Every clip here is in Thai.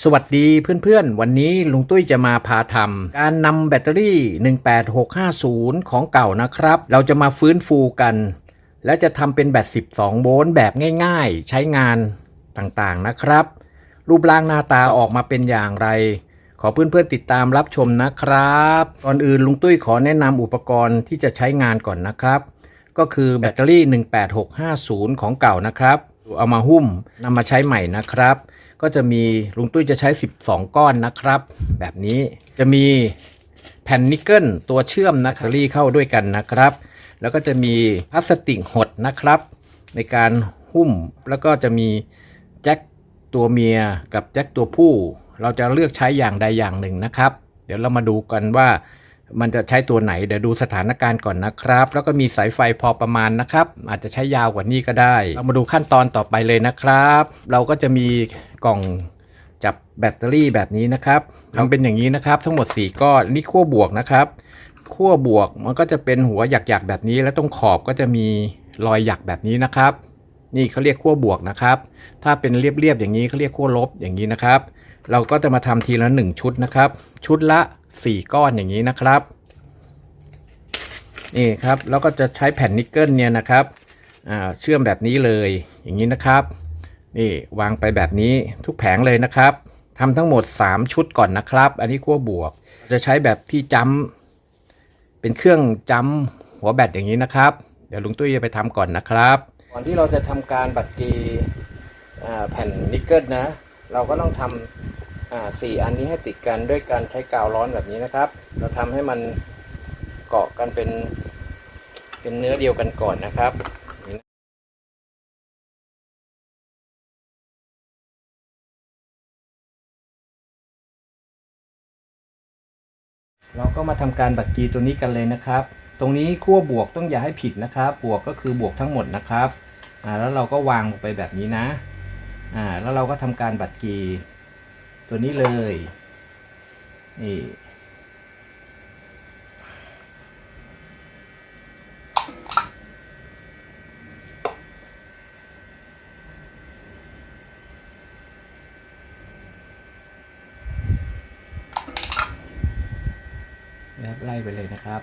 สวัสดีเพื่อนๆ วันนี้ลุงตุ้ยจะมาพาทำการนำแบตเตอรี่ 18650 ของเก่านะครับ เราจะมาฟื้นฟูกัน และจะทำเป็นแบต 12 โวลต์แบบง่ายๆ ใช้งานต่างๆนะครับ รูปร่างหน้าตาออกมาเป็นอย่างไร ขอเพื่อนๆติดตามรับชมนะครับก่อนอื่นลุงตุ้ยขอแนะนำอุปกรณ์ที่จะใช้งานก่อนนะครับ ก็คือแบตเตอรี่ 18650 ของเก่านะครับ เอามาหุ้มนำมาใช้ใหม่นะครับ ก็จะมีลุงตุ้ยจะใช้ 12 ก้อนนะครับ แบบนี้จะมีแผ่นนิกเกิลตัวเชื่อมนะแบตเตอรี่เข้าด้วยกันนะครับ แล้วก็จะมีพลาสติกหดนะครับ ในการหุ้มแล้วก็จะมีแจ็คตัวเมียกับแจ็คตัวผู้ เราจะเลือกใช้อย่างใดอย่างหนึ่งนะครับ เดี๋ยวเรามาดูกันว่ามันจะใช้ตัวไหนเดี๋ยวดูสถานการณ์ก่อนนะครับ แล้วก็มีสายไฟพอประมาณนะครับ อาจจะใช้ยาวกว่านี้ก็ได้ เรามาดูขั้นตอนต่อไปเลยนะครับ เราก็จะมี กล่องจับแบตเตอรี่แบบนี้นะครับทำเป็นอย่างนี้นะครับ ทั้งหมด 4 ก้อนนี่ขั้วบวกนะครับขั้วบวกมันก็จะเป็นหัวหยักๆแบบนี้ แล้วตรงขอบก็จะมีรอยหยักแบบนี้นะครับ นี่เขาเรียกขั้วบวกนะครับ ถ้าเป็นเรียบๆอย่างนี้เขาเรียกขั้วลบอย่างนี้นะครับ เราก็จะมาทำทีละ 1 ชุดนะครับ ชุดละ 4 ก้อนอย่างนี้นะครับนี่ครับแล้วก็จะใช้แผ่นนิกเกิลเนี่ยนะครับอ่าเชื่อมแบบนี้เลยอย่างนี้นะครับ นี่วางไปแบบนี้ทุกแผงเลยนะครับทำทั้งหมด 3 ชุดก่อนนะครับ อันนี้ขั้วบวก จะใช้แบบที่จ้ำเป็นเครื่องจ้ำหัวแบตอย่างนี้นะครับ เดี๋ยวลุงตุ้ยจะไปทำก่อนนะครับก่อนที่เราจะทำการบัดกีแผ่นนิกเกิลนะ เราก็ต้องทำสี่อันนี้ให้ติดกันด้วยการใช้กาวร้อนแบบนี้นะครับ เราทำให้มันเกาะกันเป็นเป็นเนื้อเดียวกันก่อนนะครับ เราก็มาทำการบัตรกีตัวนี้กันเลยนะครับ ตรงนี้ขั้วบวกต้องอย่าให้ผิดนะครับ บวกก็คือบวกทั้งหมดนะครับอ่าแล้วเราก็วางลงไปแบบนี้นะอ่าแล้วเราก็ทำการบัตรกีตัวนี้เลยนี่ นะครับไล่ไปเลยนะครับ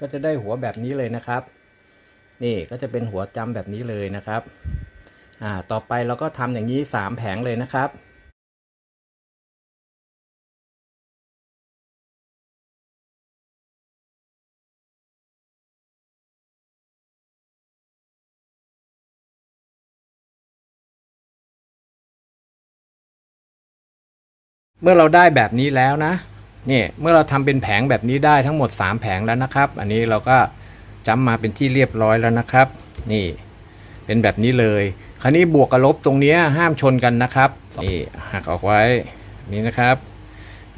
ก็จะได้หัวแบบนี้เลยนะครับ นี่ก็จะเป็นหัวจำแบบนี้เลยนะครับ อ่า ต่อไปเราก็ทำอย่างนี้สามแผงเลยนะครับเมื่อเราได้แบบนี้แล้วนะ นี่เมื่อเราทำเป็นแผงแบบนี้ได้ทั้งหมด 3 แผงแล้วนะครับ อันนี้เราก็จำมาเป็นที่เรียบร้อยแล้วนะครับ นี่เป็นแบบนี้เลย คราวนี้บวกกับลบตรงนี้ห้ามชนกันนะครับนี่หักออกไว้นี่นะครับ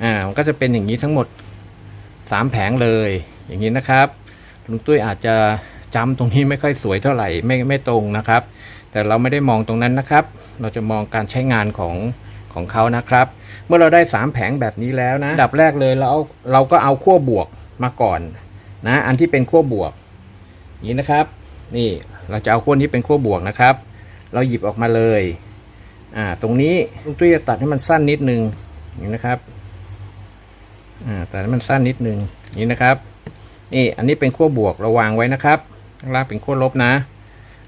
อ่ามันก็จะเป็นอย่างนี้ทั้งหมด 3 แผงเลย อย่างนี้นะครับลุงตุ้ยอาจจะจำตรงนี้ไม่ค่อยสวยเท่าไหร่ไม่ไม่ตรงนะครับ แต่เราไม่ได้มองตรงนั้นนะครับ เราจะมองการใช้งานของ ของเขานะครับ เมื่อเราได้ 3 แผงแบบนี้แล้วนะดับแรกเลยเราเอาเราก็เอาขั้วบวกมาก่อนนะอันที่เป็นขั้วบวกนี้นะครับ นี่เราจะเอาขั้วนี้เป็นขั้วบวกนะครับ เราหยิบออกมาเลยอ่าตรงนี้ลุงตุ้ยจะตัดให้มันสั้นนิดนึงนี้นะครับอ่าตัดให้มันสั้นนิดนึงนี้นะครับนี่อันนี้เป็นขั้วบวกเราวางไว้นะครับข้างล่างเป็นขั้วลบนะ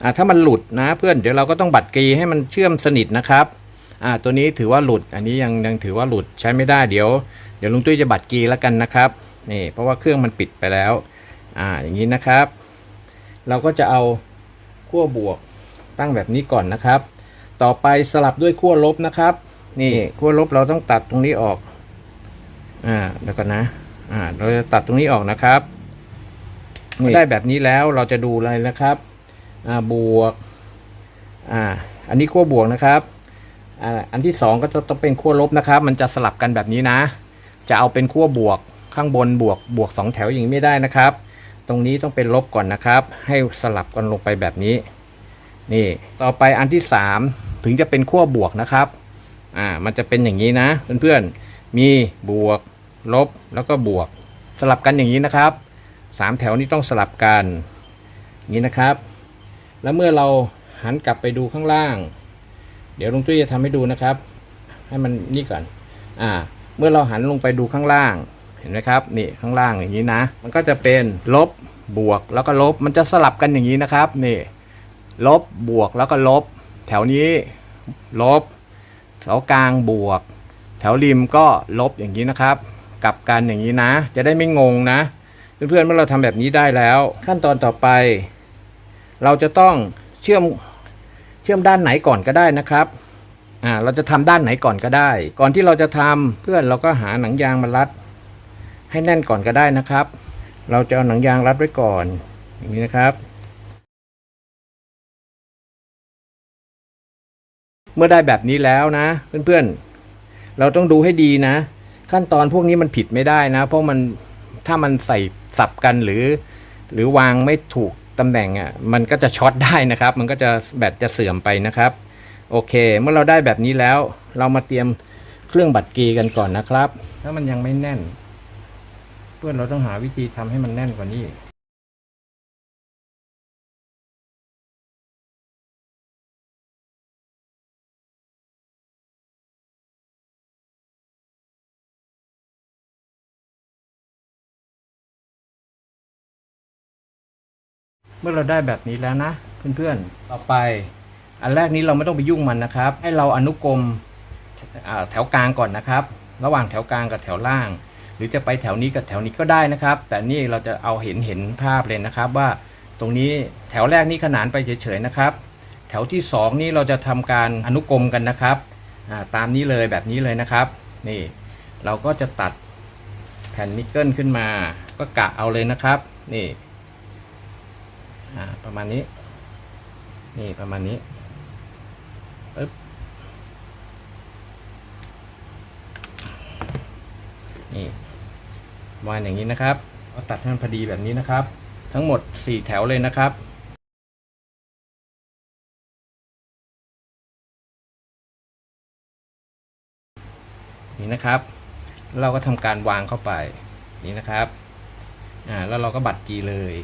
อ่าถ้ามันหลุดนะเพื่อนเดี๋ยวเราก็ต้องบัดกรีให้มันเชื่อมสนิทนะครับ อ่าตัวนี้ถือว่าหลุด อันนี้ยังยังถือว่าหลุดใช้ไม่ได้เดี๋ยว เดี๋ยวลุงตุ้ยจะบัดกรีแล้วกันนะครับนี่เพราะว่าเครื่องมันปิดไปแล้วอ่าอย่างนี้นะครับ เราก็จะเอาขั้วบวกตั้งแบบนี้ก่อนนะครับ ต่อไปสลับด้วยขั้วลบนะครับ นี่ขั้วลบเราต้องตัดตรงนี้ออกอ่าเดี๋ยวก่อนนะอ่าเราจะตัดตรงนี้ออกนะครับนี่ได้แบบนี้แล้วเราจะดูอะไรนะครับอ่าบวกอ่าอันนี้ขั้วบวกนะครับ อันที่สองก็จะต้องเป็นขั้วลบนะครับ มันจะสลับกันแบบนี้นะ จะเอาเป็นขั้วบวกข้างบนบวกบวกสองแถวอย่างนี้ไม่ได้นะครับ ตรงนี้ต้องเป็นลบก่อนนะครับ ให้สลับกันลงไปแบบนี้ นี่ต่อไปอันที่สามถึงจะเป็นขั้วบวกนะครับอ่ามันจะเป็นอย่างนี้นะ เพื่อนๆมีบวกลบแล้วก็บวก สลับกันอย่างนี้นะครับสามแถวนี้ต้องสลับกันนี้นะครับ แล้วเมื่อเราหันกลับไปดูข้างล่าง เดี๋ยวลุงตุ้ยจะทำให้ดูนะครับ ให้มันนี่ก่อน อ่า เมื่อเราหันลงไปดูข้างล่าง เห็นไหมครับ นี่ข้างล่างอย่างนี้นะ มันก็จะเป็นลบบวกแล้วก็ลบ มันจะสลับกันอย่างนี้นะครับ นี่ ลบบวกแล้วก็ลบ แถวนี้ลบ แถวกลางบวก แถวริมก็ลบอย่างนี้นะครับ กลับกันอย่างนี้นะ จะได้ไม่งงนะ เพื่อนๆเมื่อเราทำแบบนี้ได้แล้ว ขั้นตอนต่อไป เราจะต้องเชื่อม ชื่อมด้านไหนก่อนก็ได้นะครับอ่าเราจะทำด้านไหนก่อนก็ได้ ก่อนที่เราจะทำเพื่อนเราก็หาหนังยางมารัด ให้แน่นก่อนก็ได้นะครับ เราจะเอาหนังยางรัดไว้ก่อนอย่างนี้นะครับ เมื่อได้แบบนี้แล้วนะ เพื่อนๆ เราต้องดูให้ดีนะ ขั้นตอนพวกนี้มันผิดไม่ได้นะ เพราะมันถ้ามันใส่สับกันหรือ หรือวางไม่ถูก ตำแหน่งอะมันก็จะช็อตได้นะครับ มันก็จะแบตจะเสื่อมไปนะครับ โอเค เมื่อเราได้แบบนี้แล้ว เรามาเตรียมเครื่องบัตรกีกันก่อนนะครับ ถ้ามันยังไม่แน่น เพื่อนเราต้องหาวิธีทำให้มันแน่นกว่านี้ เมื่อเราได้แบบนี้แล้วนะเพื่อนๆ ต่อไป อันแรกนี้เราไม่ต้องไปยุ่งมันนะครับ ให้เราอนุกรมแถวกลางก่อนนะครับ ระหว่างแถวกลางกับแถวล่าง หรือจะไปแถวนี้กับแถวนี้ก็ได้นะครับ แต่นี่เราจะเอาเห็นเห็นภาพเลยนะครับว่าตรงนี้แถวแรกนี่ขนานไปเฉยๆนะครับ แถวที่สองนี่เราจะทำการอนุกรมกันนะครับตามนี้เลยแบบนี้เลยนะครับ นี่เราก็จะตัดแผ่นนิกเกิลขึ้นมา ก็กะเอาเลยนะครับ นี่ อ่าประมาณนี้ นี่ประมาณนี้ปึ๊บนี่วางอย่างนี้นะครับเอาตัดให้มันพอดีแบบนี้นะครับ ทั้งหมด 4 แถวเลยนะครับนี่นะครับเราก็ทำการวางเข้าไปนี่นะครับอ่าแล้วเราก็บัตรจีเลย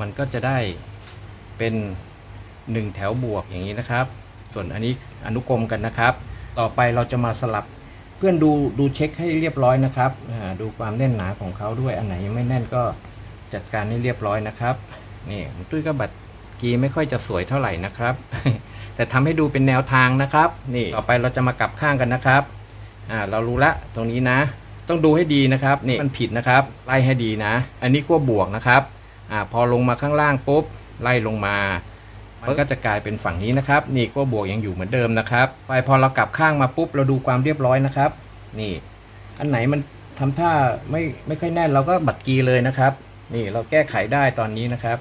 มันก็จะได้เป็นหนึ่งแถวบวกอย่างนี้นะครับ ส่วนอันนี้อนุกรมกันนะครับ ต่อไปเราจะมาสลับเพื่อนดูดูเช็คให้เรียบร้อยนะครับอ่าดูความแน่นหนาของเขาด้วยอันไหนยังไม่แน่นก็จัดการให้เรียบร้อยนะครับนี่ตุ้ยก็บัตรกีไม่ค่อยจะสวยเท่าไหร่นะครับ แต่ทำให้ดูเป็นแนวทางนะครับ นี่ต่อไปเราจะมากลับข้างกันนะครับอ่าเรารู้ละตรงนี้นะ ต้องดูให้ดีนะครับนี่มันผิดนะครับไล่ให้ดีนะ อันนี้ขั้วบวกนะครับ อ่าพอลงมาข้างล่างปุ๊บไล่ลงมามันก็จะกลายเป็นฝั่งนี้นะครับ นี่ขั้วบวกยังอยู่เหมือนเดิมนะครับ ไปพอเรากลับข้างมาปุ๊บเราดูความเรียบร้อยนะครับ นี่ อันไหนมันทำท่าไม่ไม่ค่อยแน่นเราก็บัดกีเลยนะครับ นี่เราแก้ไขได้ตอนนี้นะครับ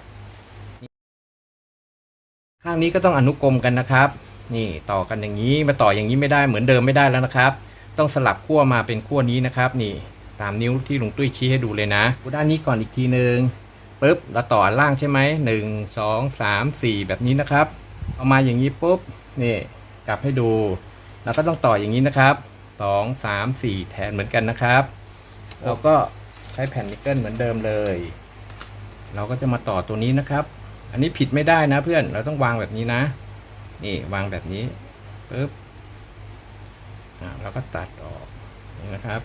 ข้างนี้ก็ต้องอนุกรมกันนะครับ นี่ต่อกันอย่างนี้มาต่ออย่างนี้ไม่ได้เหมือนเดิมไม่ได้แล้วนะครับ ต้องสลับขั้วมาเป็นขั้วนี้นะครับ นี่ตามนิ้วที่ลุงตุ้ยชี้ให้ดูเลยนะด้านนี้ก่อนอีกทีหนึ่ง ปุ๊บเราต่ออันล่างใช่ไหมหนึ่งสองสามสี่แบบนี้นะครับเอามาอย่างนี้ปุ๊บนี่กลับให้ดูเราก็ต้องต่ออย่างนี้นะครับสองสามสี่แทนเหมือนกันนะครับ เราก็ใช้แผ่นนิกเกิลเหมือนเดิมเลย เราก็จะมาต่อตัวนี้นะครับ อันนี้ผิดไม่ได้นะเพื่อนเราต้องวางแบบนี้นะ นี่วางแบบนี้ปุ๊บอ่าเราก็ตัดออกอย่นะครับ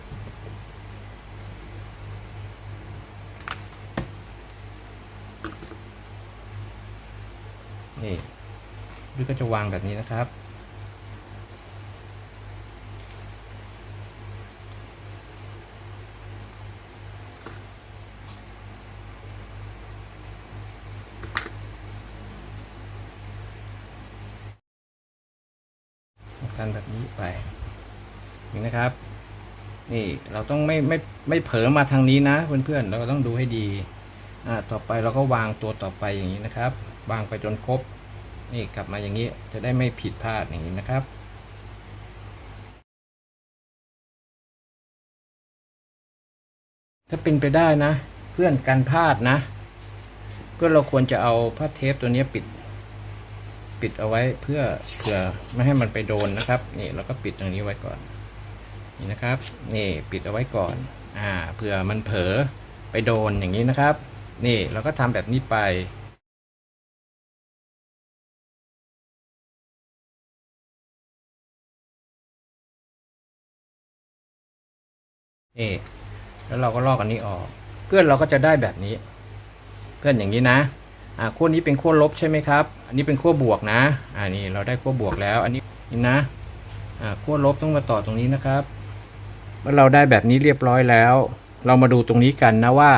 นี่ดูก็จะวางแบบนี้นะครับ กันแบบนี้ไปนี่นะครับ นี่เราต้องไม่ไม่ไม่เผลอมาทางนี้นะเพื่อนๆ เราก็ต้องดูให้ดี อ่า ต่อไปเราก็วางตัวต่อไปอย่างนี้นะครับางไปจนครบ นี่กลับมาอย่างนี้จะได้ไม่ผิดพลาดอย่างนี้นะครับถ้าเป็นไปได้นะ เพื่อนกันพลาดนะเพื่อนเราควรจะเอาผ้าเทปตัวนี้ปิด ปิดเอาไว้เพื่อเผื่อไม่ให้มันไปโดนนะครับ นี่เราก็ปิดตรงนี้ไว้ก่อน นี่นะครับ นี่ปิดเอาไว้ก่อน อ่าเผื่อมันเผลอไปโดนอย่างนี้นะครับ นี่เราก็ทำแบบนี้ไป นี่แล้วเราก็ลอกอันนี้ออก เพื่อนเราก็จะได้แบบนี้ เพื่อนอย่างนี้นะอ่าขั้วนี้เป็นขั้วลบใช่ไหมครับ อันนี้เป็นขั้วบวกนะอ่านี่เราได้ขั้วบวกแล้ว อันนี้นี่นะอ่าขั้วลบต้องมาต่อตรงนี้นะครับเมื่อเราได้แบบนี้เรียบร้อยแล้ว เรามาดูตรงนี้กันนะว่า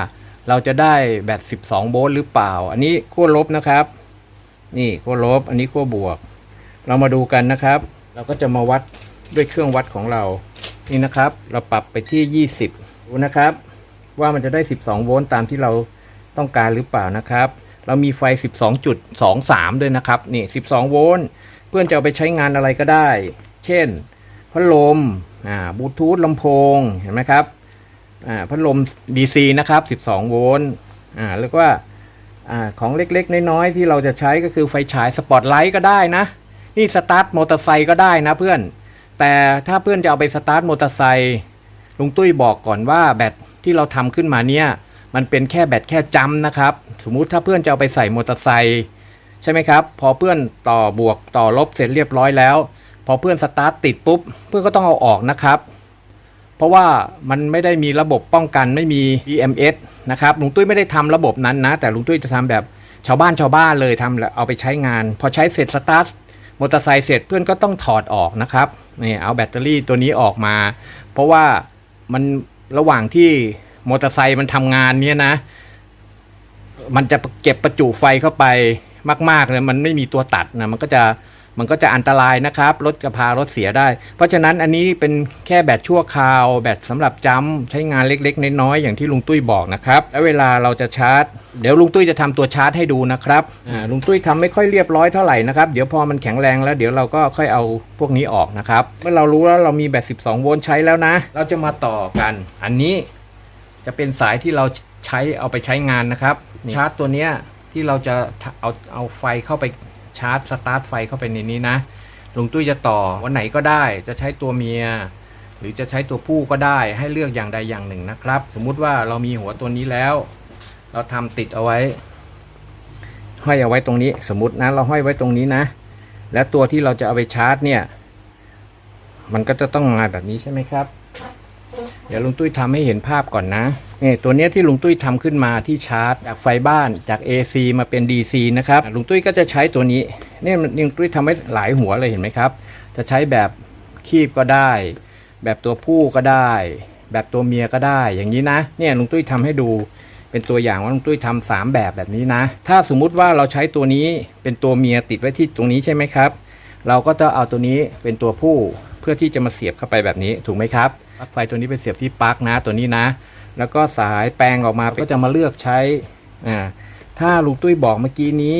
เราจะได้แบบ 12 โวลต์หรือเปล่า อันนี้ขั้วลบนะครับ นี่ขั้วลบ อันนี้ขั้วบวก เรามาดูกันนะครับ เราก็จะมาวัดด้วยเครื่องวัดของเรา นี่นะครับ เราปรับไปที่ 20ดูนะครับ ว่ามันจะได้ 12 โวลต์ตามที่เราต้องการหรือเปล่านะครับ เรามีไฟ 12.23 ด้วยนะครับ นี่ 12 โวลต์ เพื่อนจะเอาไปใช้งานอะไรก็ได้ เช่น พัดลม อ่า บลูทูธลำโพง เห็นไหมครับ อ่า พัดลม DC นะครับ 12 โวลต์ อ่าแล้วก็อ่าของเล็กๆ น้อยๆ ที่เราจะใช้ก็คือไฟฉายสปอตไลท์ก็ได้นะ นี่สตาร์ทมอเตอร์ไซค์ก็ได้นะเพื่อน แต่ถ้าเพื่อนจะเอาไปสตาร์ทมอเตอร์ไซค์ลุงตุ้ยบอกก่อนว่าแบตที่เราทำขึ้นมาเนี่ยมันเป็นแค่แบตแค่จำนะครับ สมมุติถ้าเพื่อนจะเอาไปใส่มอเตอร์ไซค์ใช่ไหมครับ พอเพื่อนต่อบวกต่อลบเสร็จเรียบร้อยแล้ว พอเพื่อนสตาร์ทติดปุ๊บ เพื่อนก็ต้องเอาออกนะครับ เพราะว่ามันไม่ได้มีระบบป้องกันไม่มี EMS นะครับลุงตุ้ยไม่ได้ทำระบบนั้นนะ แต่ลุงตุ้ยจะทำแบบชาวบ้านชาวบ้านเลยทำแล้วเอาไปใช้งาน พอใช้เสร็จสตาร์ท มอเตอร์ไซค์เสร็จเพื่อนก็ต้องถอดออกนะครับนี่เอาแบตเตอรี่ตัวนี้ออกมา เพราะว่ามันระหว่างที่มอเตอร์ไซค์มันทำงานเนี่ยนะ มันจะเก็บประจุไฟเข้าไปมากๆเลยมันไม่มีตัวตัดนะมันก็จะ มันก็จะอันตรายนะครับ รถกระพารถเสียได้ เพราะฉะนั้นอันนี้เป็นแค่แบตชั่วคราว แบตสำหรับจำใช้งานเล็กๆ น้อยๆอย่างที่ลุงตุ้ยบอกนะครับ แล้วเวลาเราจะชาร์จ เดี๋ยวลุงตุ้ยจะทำตัวชาร์จให้ดูนะครับลุงตุ้ยทำไม่ค่อยเรียบร้อยเท่าไหร่นะครับ เดี๋ยวพอมันแข็งแรงแล้วเดี๋ยวเราก็ค่อยเอาพวกนี้ออกนะครับ เมื่อเรารู้แล้วเรามีแบต 12 โวลต์ใช้แล้วนะ เราจะมาต่อกัน อันนี้จะเป็นสายที่เราใช้เอาไปใช้งานนะครับ ชาร์จตัวเนี้ยที่เราจะเอาเอาไฟเข้าไป ชาร์จสตาร์ทไฟเข้าไปในนี้นะลุงตุ้ยจะต่อวันไหนก็ได้จะใช้ตัวเมีย หรือจะใช้ตัวผู้ก็ได้ให้เลือกอย่างใดอย่างหนึ่งนะครับ สมมุติว่าเรามีหัวตัวนี้แล้ว เราทำติดเอาไว้ ห้อยเอาไว้ตรงนี้ สมมตินะเราห้อยไว้ตรงนี้นะ แล้วตัวที่เราจะเอาไปชาร์จเนี่ย มันก็จะต้องมาแบบนี้ใช่ไหมครับ เดี๋ยวลุงตุ้ยทำให้เห็นภาพก่อนนะนี่ตัวเนี้ยที่ลุงตุ้ยทำขึ้นมาที่ชาร์จจากไฟบ้านจาก AC มาเป็น DC นะครับลุงตุ้ยก็จะใช้ตัวนี้เนี่ยมันลุงตุ้ยทำไว้หลายหัวเลยเห็นไหมครับ จะใช้แบบคีบก็ได้ แบบตัวผู้ก็ได้ แบบตัวเมียก็ได้อย่างนี้นะเนี่ยลุงตุ้ยทำให้ดูเป็นตัวอย่างว่าลุงตุ้ยทำสามแบบแบบนี้นะ ถ้าสมมุติว่าเราใช้ตัวนี้เป็นตัวเมียติดไว้ที่ตรงนี้ใช่ไหมครับ เราก็จะเอาตัวนี้เป็นตัวผู้เพื่อที่จะมาเสียบเข้าไปแบบนี้ถูกไหมครับ ปลั๊กไฟตัวนี้ไปเสียบที่ปลั๊กนะตัวนี้นะ แล้วก็สายแปลงออกมาก็จะมาเลือกใช้อ่าถ้าลุงตุ้ยบอกเมื่อกี้นี้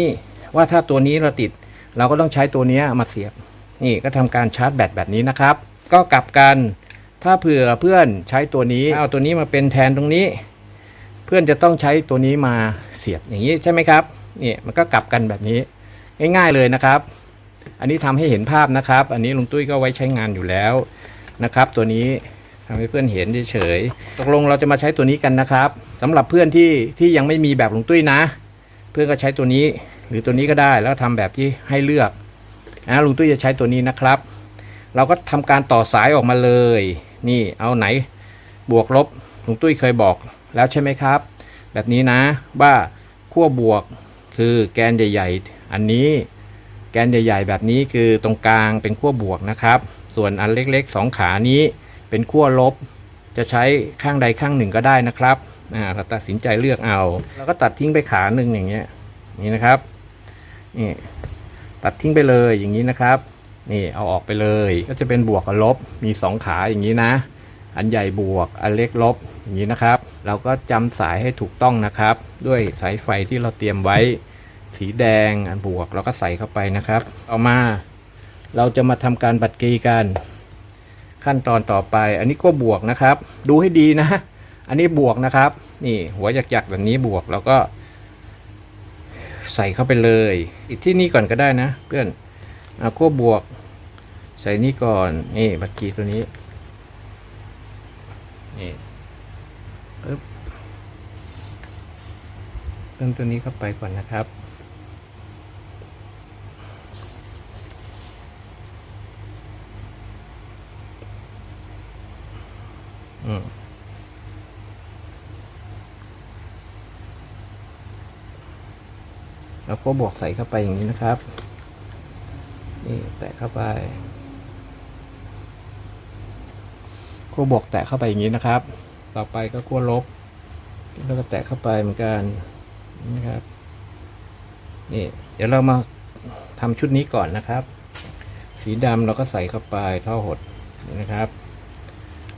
ว่าถ้าตัวนี้เราติด เราก็ต้องใช้ตัวเนี้ยมาเสียบ นี่ก็ทำการชาร์จแบตแบบนี้นะครับ ก็กลับกันถ้าเผื่อเพื่อนใช้ตัวนี้เอาตัวนี้มาเป็นแทนตรงนี้ เพื่อนจะต้องใช้ตัวนี้มาเสียบอย่างนี้ใช่ไหมครับนี่มันก็กลับกันแบบนี้ง่ายๆเลยนะครับ อันนี้ทำให้เห็นภาพนะครับ อันนี้ลุงตุ้ยก็ไว้ใช้งานอยู่แล้วนะครับ ตัวนี้ ทำให้เพื่อนเห็นเฉยๆตกลงเราจะมาใช้ตัวนี้กันนะครับสำหรับเพื่อนที่ที่ยังไม่มีแบบลุงตุ้ยนะ เพื่อนก็ใช้ตัวนี้ หรือตัวนี้ก็ได้แล้วทำแบบที่ให้เลือกนะลุงตุ้ยจะใช้ตัวนี้นะครับ เราก็ทำการต่อสายออกมาเลย นี่เอาไหนบวกลบลุงตุ้ยเคยบอกแล้วใช่ไหมครับ แบบนี้นะว่าขั้วบวกคือแกนใหญ่ ๆ อันนี้แกนใหญ่ ๆ แบบนี้คือตรงกลางเป็นขั้วบวกนะครับ ส่วนอันเล็กๆสองขานี้ เป็นขั้วลบ จะใช้ข้างใดข้างหนึ่งก็ได้นะครับอ่าเราตัดสินใจเลือกเอาเราก็ตัดทิ้งไปขาหนึ่งอย่างเงี้ยนี่นะครับนี่ตัดทิ้งไปเลยอย่างนี้นะครับนี่เอาออกไปเลยก็จะเป็นบวกกับลบมีสองขาอย่างนี้นะ อันใหญ่บวกอันเล็กลบอย่างนี้นะครับ เราก็จำสายให้ถูกต้องนะครับ ด้วยสายไฟที่เราเตรียมไว้สีแดงอันบวกเราก็ใส่เข้าไปนะครับต่อมาเราจะมาทำการบัดกรีกัน ขั้นตอนต่อไป อันนี้ก็บวกนะครับ ดูให้ดีนะ อันนี้บวกนะครับ นี่หัวหยักๆแบบนี้บวกแล้วก็ ใส่เข้าไปเลย อีกที่นี่ก่อนก็ได้นะ เพื่อนเอาขั้วบวก ใส่นี่ก่อนนี่บัดกรีตัวนี้นี่ปึ๊บเติมตัวนี้เข้าไปก่อนนะครับ แล้วก็บวกใส่เข้าไปอย่างนี้นะครับ นี่แตะเข้าไปขั้วบวกแตะเข้าไปอย่างนี้นะครับ ต่อไปก็ขั้วลบ แล้วก็แตะเข้าไปเหมือนกันนะครับ นี่ เดี๋ยวเรามาทำชุดนี้ก่อนนะครับ สีดำเราก็ใส่เข้าไปท่อหดนี่นะครับ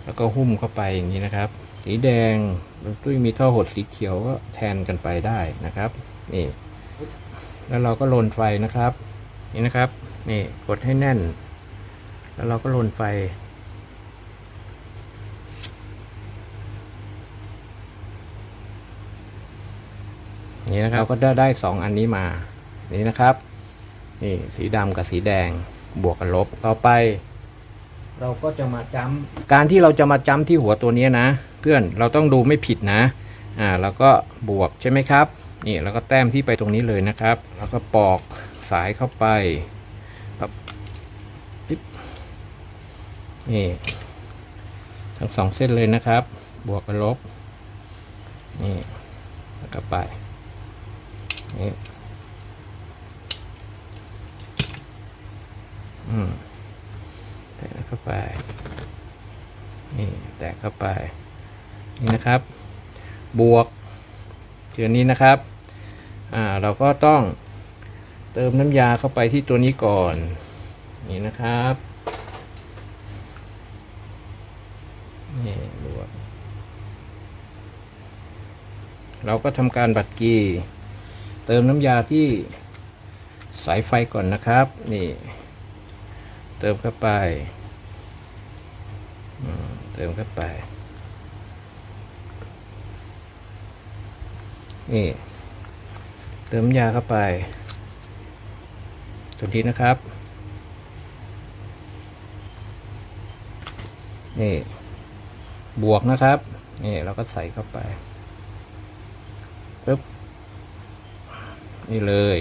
แล้วก็หุ้มเข้าไปอย่างนี้นะครับ สีแดงตุ้ยมีท่อหดสีเขียวก็แทนกันไปได้นะครับนี่แล้วเราก็ลนไฟนะครับ นี่นะครับนี่กดให้แน่น แล้วเราก็ลนไฟ นี่นะครับก็ได้ได้สองอันนี้มา นี่นะครับ นี่สีดำกับสีแดงบวกกับลบต่อไป เราก็จะมาจ้ำการที่เราจะมาจ้ำที่หัวตัวนี้นะ เพื่อนเราต้องดูไม่ผิดนะอ่าแล้วก็บวกใช่ไหมครับนี่แล้วก็แต้มที่ไปตรงนี้เลยนะครับ แล้วก็ปอกสายเข้าไปปั๊บบนี่ทั้งสองเส้นเลยนะครับ บวกกับลบนี่แล้วก็ไปนี่อืม แตะเข้าไป นี่แตะเข้าไป นี่นะครับ บวกเทียนี้นะครับ อ่า เราก็ต้องเติมน้ำยาเข้าไปที่ตัวนี้ก่อน นี่นะครับ นี่บวก เราก็ทำการบัดกี เติมน้ำยาที่สายไฟก่อนนะครับ นี่ เติมเข้าไปเติมเข้าไป นี่ เติมยาเข้าไปตัวนี้นะครับ นี่ บวกนะครับ นี่เราก็ใส่เข้าไปปึ๊บ นี่เลย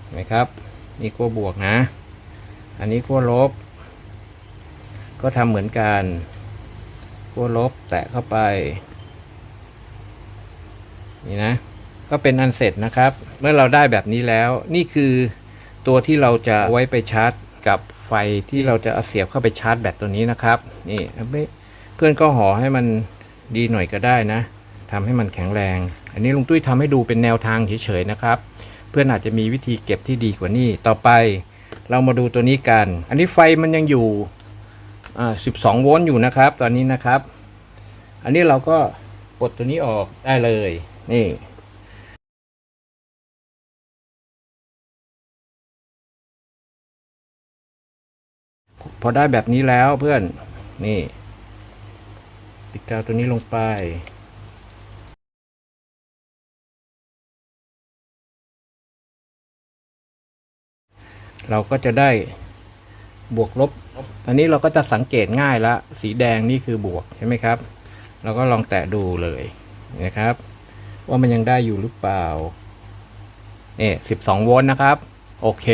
เห็นไหมครับ นี่ขั้วบวกนะ อันนี้ขั้วลบ ก็ทำเหมือนกันขั้วลบแตะเข้าไป นี่นะ ก็เป็นอันเสร็จนะครับ เมื่อเราได้แบบนี้แล้ว นี่คือตัวที่เราจะไว้ไปชาร์จกับไฟที่เราจะเอาเสียบเข้าไปชาร์จแบตตัวนี้นะครับ นี่เพื่อนก็ห่อให้มันดีหน่อยก็ได้นะทำให้มันแข็งแรง อันนี้ลุงตุ้ยทำให้ดูเป็นแนวทางเฉยๆนะครับ เพื่อนอาจจะมีวิธีเก็บที่ดีกว่านี้ต่อไป เรามาดูตัวนี้กัน อันนี้ไฟมันยังอยู่12 โวลต์อยู่นะครับ ตอนนี้นะครับ อันนี้เราก็ปลดตัวนี้ออกได้เลย นี่ พอได้แบบนี้แล้วเพื่อน นี่ ติดกาวตัวนี้ลงไป เราก็จะได้บวกลบ อันนี้เราก็จะสังเกตง่ายละ สีแดงนี่คือบวกใช่ไหมครับ เราก็ลองแตะดูเลยนะครับ ว่ามันยังได้อยู่หรือเปล่าเนี่ยสิบสองโวลต์นะครับ โอเค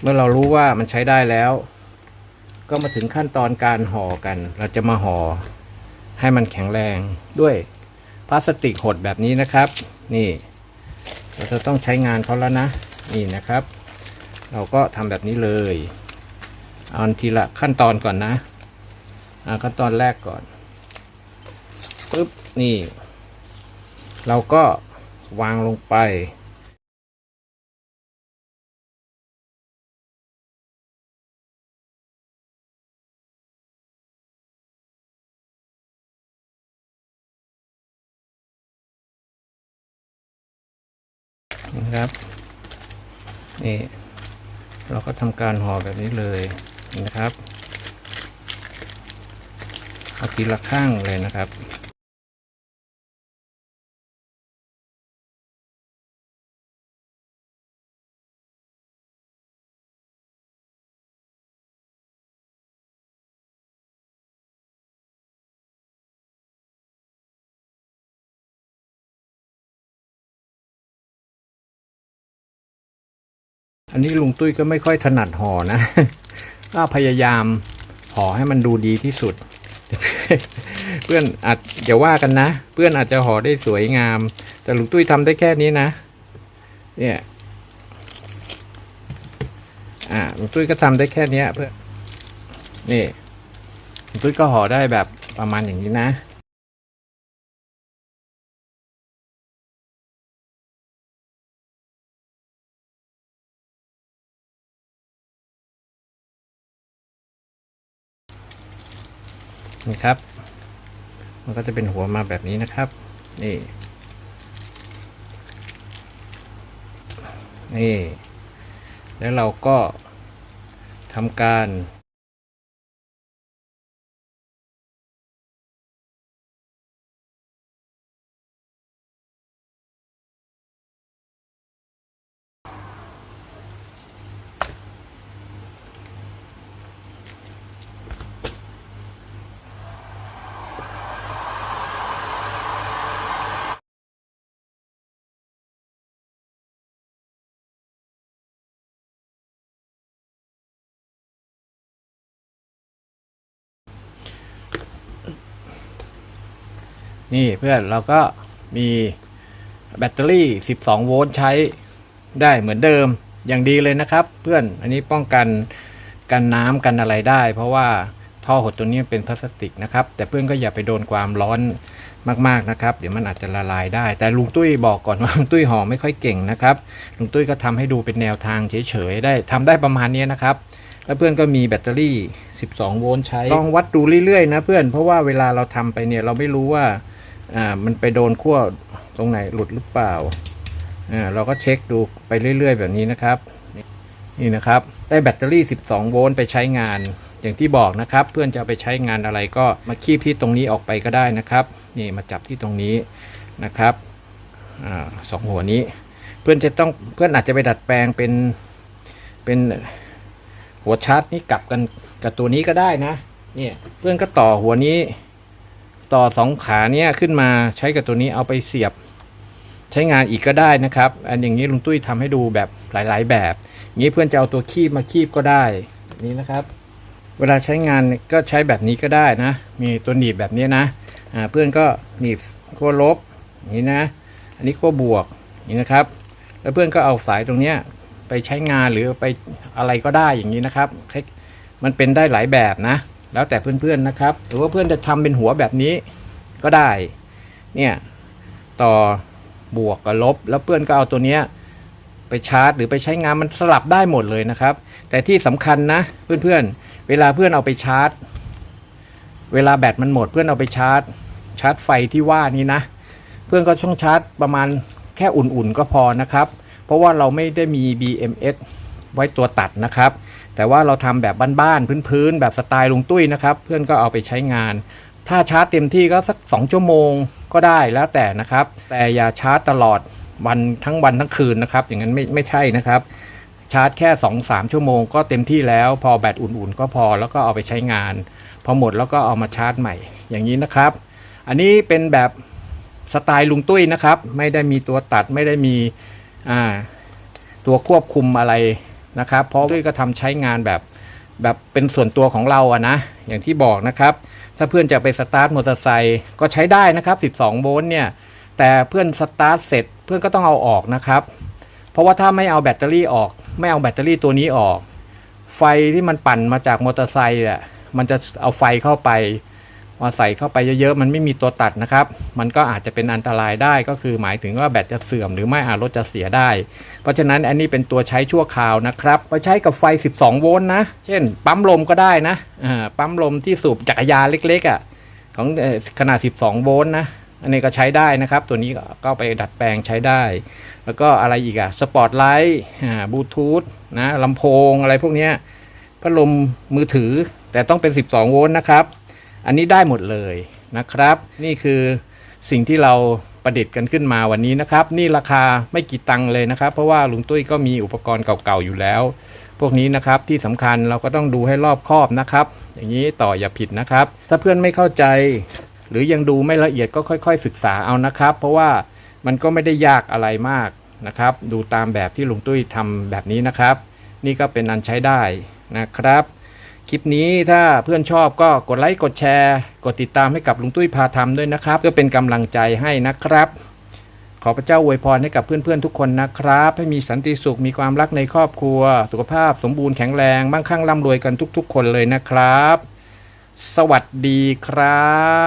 เมื่อเรารู้ว่ามันใช้ได้แล้ว ก็มาถึงขั้นตอนการห่อกัน เราจะมาห่อให้มันแข็งแรงด้วยพลาสติกหดแบบนี้นะครับ นี่ เราจะต้องใช้งานเขาแล้วนะ นี่นะครับ เราก็ทำแบบนี้เลยเอาทีละขั้นตอนก่อนนะขั้นตอนแรกก่อนปึ๊บนี่ เราก็วางลงไป นะครับนี่ เราก็ทำการห่อแบบนี้เลยนะครับเอาทีละข้างเลยนะครับ อันนี้ลุงตุ้ยก็ไม่ค่อยถนัดห่อนะ ก็พยายามห่อให้มันดูดีที่สุด เพื่อนอาจอย่าว่ากันนะ เพื่อนอาจจะห่อได้สวยงาม แต่ลุงตุ้ยทำได้แค่นี้นะ เนี่ย อ่าลุงตุ้ยก็ทำได้แค่เนี้ยเพื่อนนี่ลุงตุ้ยก็ห่อได้แบบประมาณอย่างนี้นะ นี่ครับ มันก็จะเป็นหัวมาแบบนี้นะครับ นี่ นี่ แล้วเราก็ทำการ นี่เพื่อนเราก็มีแบตเตอรี่ 12 โวลต์ใช้ได้เหมือนเดิมอย่างดีเลยนะครับ เพื่อนอันนี้ป้องกันกันน้ำกันอะไรได้ เพราะว่าท่อหดตัวนี้เป็นพลาสติกนะครับ แต่เพื่อนก็อย่าไปโดนความร้อนมากๆนะครับ เดี๋ยวมันอาจจะละลายได้ แต่ลุงตุ้ยบอกก่อนว่าลุงตุ้ยห่อไม่ค่อยเก่งนะครับลุงตุ้ยก็ทำให้ดูเป็นแนวทางเฉยๆได้ทำได้ประมาณนี้นะครับ แล้วเพื่อนก็มีแบตเตอรี่ 12 โวลต์ใช้ลองวัดดูเรื่อยๆนะเพื่อนเพราะว่าเวลาเราทำไปเนี่ยเราไม่รู้ว่า อ่ามันไปโดนขั้วตรงไหนหลุดหรือเปล่าอ่าเราก็เช็คดูไปเรื่อย ๆ แบบนี้นะครับ นี่นะครับ ได้แบตเตอรี่ 12 โวลต์ไปใช้งาน อย่างที่บอกนะครับ เพื่อนจะไปใช้งานอะไรก็มาคีบที่ตรงนี้ออกไปก็ได้นะครับ นี่มาจับที่ตรงนี้นะครับอ่าสองหัวนี้ เพื่อนจะต้องเพื่อนอาจจะไปดัดแปลงเป็นเป็นหัวชาร์จนี่กลับกันกับตัวนี้ก็ได้นะเนี่ยเพื่อนก็ต่อหัวนี้ ต่อสองขาเนี้ยขึ้นมาใช้กับตัวนี้เอาไปเสียบใช้งานอีกก็ได้นะครับ อันอย่างนี้ลุงตุ้ยทำให้ดูแบบหลาย ๆ แบบงนี้เพื่อนจะเอาตัวคีบมาคีบก็ได้นี้นะครับ เวลาใช้งานก็ใช้แบบนี้ก็ได้นะ มีตัวหนีบแบบนี้นะอ่าเพื่อนก็หนีบขั้วลบนี้นะ อันนี้ขั้วบวกนี้นะครับ แล้วเพื่อนก็เอาสายตรงเนี้ยไปใช้งานหรือไปอะไรก็ได้อย่างนี้นะครับ มันเป็นได้หลายแบบนะ แล้วแต่เพื่อนๆนะครับ หรือว่าเพื่อนจะทำเป็นหัวแบบนี้ก็ได้ เนี่ย ต่อบวกกับลบ แล้วเพื่อนก็เอาตัวเนี้ยไปชาร์จ หรือไปใช้งานมันสลับได้หมดเลยนะครับ แต่ที่สำคัญนะ เพื่อนๆ เวลาเพื่อนเอาไปชาร์จ เวลาแบตมันหมดเพื่อนเอาไปชาร์จ ชาร์จไฟที่ว่านี้นะ เพื่อนก็ช่องชาร์จประมาณแค่อุ่นๆก็พอนะครับ เพราะว่าเราไม่ได้มี BMS ไว้ตัวตัดนะครับ แต่ว่าเราทำแบบบ้านๆพื้นๆแบบสไตล์ลุงตุ้ยนะครับ เพื่อนก็เอาไปใช้งาน ถ้าชาร์จเต็มที่ก็สัก 2 ชั่วโมงก็ได้แล้วแต่นะครับ แต่อย่าชาร์จตลอดวันทั้งวันทั้งคืนนะครับ อย่างนั้นไม่ไม่ใช่นะครับ ชาร์จแค่ 2-3 ชั่วโมงก็เต็มที่แล้ว พอแบตอุ่นๆ ก็พอแล้วก็เอาไปใช้งาน พอหมดแล้วก็เอามาชาร์จใหม่ อย่างนี้นะครับ อันนี้เป็นแบบสไตล์ลุงตุ้ยนะครับ ไม่ได้มีตัวตัดไม่ได้มีตัวควบคุมอะไร นะครับ เพราะตุ้ยก็ทำใช้งานแบบแบบเป็นส่วนตัวของเราอะนะ อย่างที่บอกนะครับ ถ้าเพื่อนจะไปสตาร์ทมอเตอร์ไซค์ก็ใช้ได้นะครับ 12 โวลต์เนี่ย แต่เพื่อนสตาร์ทเสร็จเพื่อนก็ต้องเอาออกนะครับ เพราะว่าถ้าไม่เอาแบตเตอรี่ออก ไม่เอาแบตเตอรี่ตัวนี้ออก ไฟที่มันปั่นมาจากมอเตอร์ไซค์อะมันจะเอาไฟเข้าไป มาใส่เข้าไปเยอะๆ มันไม่มีตัวตัดนะครับ มันก็อาจจะเป็นอันตรายได้ก็คือหมายถึงว่าแบตจะเสื่อมหรือไม่อาจรถจะเสียได้ เพราะฉะนั้นอันนี้เป็นตัวใช้ชั่วคราวนะครับไปใช้กับไฟ 12 โวลต์นะ เช่น ปั๊มลมก็ได้นะอ่าปั๊มลมที่สูบจักรยานเล็กๆอะของขนาด 12 โวลต์นะ อันนี้ก็ใช้ได้นะครับ ตัวนี้ก็ไปดัดแปลงใช้ได้ แล้วก็อะไรอีกอะสปอตไลท์อ่าบลูทูธนะลำโพงอะไรพวกนี้พัดลมมือถือแต่ต้องเป็น 12 โวลต์นะครับ อันนี้ได้หมดเลยนะครับ นี่คือสิ่งที่เราประดิษฐ์กันขึ้นมาวันนี้นะครับ นี่ราคาไม่กี่ตังค์เลยนะครับ เพราะว่าลุงตุ้ยก็มีอุปกรณ์เก่าๆอยู่แล้ว พวกนี้นะครับที่สำคัญเราก็ต้องดูให้รอบคอบนะครับ อย่างนี้ต่ออย่าผิดนะครับ ถ้าเพื่อนไม่เข้าใจ หรือยังดูไม่ละเอียดก็ค่อย ๆ ศึกษาเอานะครับ เพราะว่ามันก็ไม่ได้ยากอะไรมากนะครับ ดูตามแบบที่ลุงตุ้ยทำแบบนี้นะครับ นี่ก็เป็นอันใช้ได้นะครับ คลิปนี้ถ้าเพื่อนชอบก็กดไลค์กดแชร์ กดติดตามให้กับลุงตุ้ยพาทำด้วยนะครับ เพื่อเป็นกำลังใจให้นะครับ ขอพระเจ้าอวยพรให้กับเพื่อนๆทุกคนนะครับ ให้มีสันติสุขมีความรักในครอบครัว สุขภาพสมบูรณ์แข็งแรงมั่งคั่งร่ำรวยกันทุก ๆ คนเลยนะครับ สวัสดีครับ